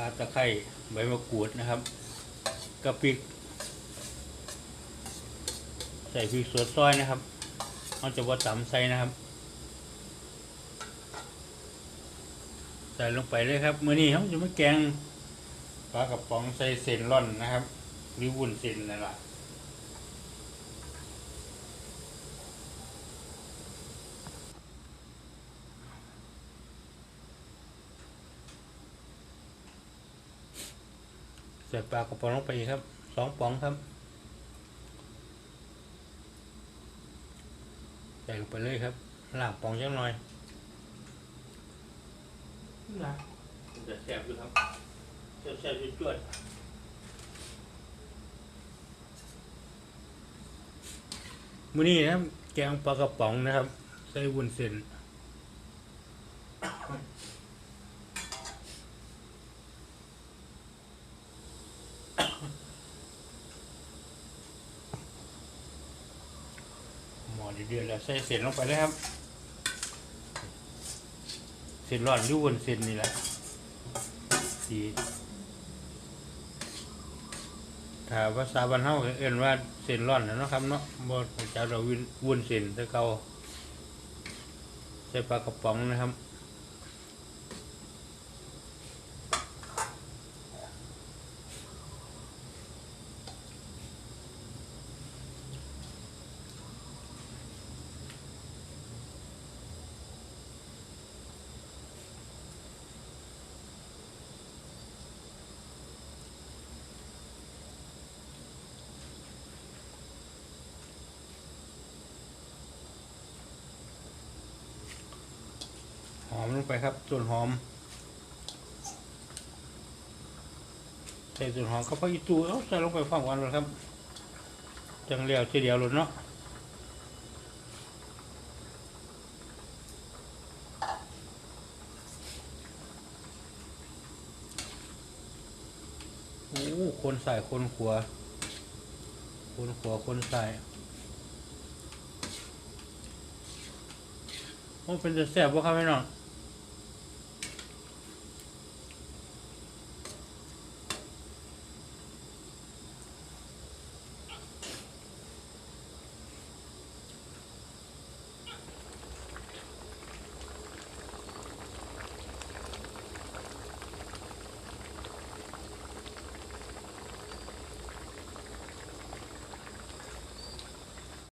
าตะไคร้ใบมะกรูดนะครับกะปิใส่พริกสดซอยนะครับเราจะว่าตำใส่นะครับ ใส่ลงไปเลยครับมื้อนี้ครับจะมาแกงปลากระป๋องใส่เส้นร่อนนะครับหรือวุ้นเส้นนั่นแหละ ส่ปลากระป๋องลงไปอีกครับสองป๋องครับใส่ลงไปเลยครับล่างป๋องจังหน่อยนะมันจะแซ่บอยู่ครับแซ่บๆจวดๆมื้อนี้นะครับ แกงปลากระป๋องนะครับ ใส่วุ้นเส้น อเดือดแล้วใส่เศษลงไปเลยครับเศษร้อนหรือวุ้นเส้นนี่แหละสีถ้าภาษาบ้านเฮาเอ็นว่าเส้นร้อนนะเนาะครับเนาะบ่รู้จะเราวินวุ้นเส้นแต่เก่าใส่ปลากระป๋องนะครับ อมลงไปครับส่วนหอมใส่ส่วนหอมก็พออีตูเอาใส่ลงไปพร้อมกันเลยครับจังเลียวทีเดียวเลยเนาะโอ้คนใส่คนขวาคนขวาคนใส่โอ้เป็นจะแซ่บบ่ครับพี่น้อง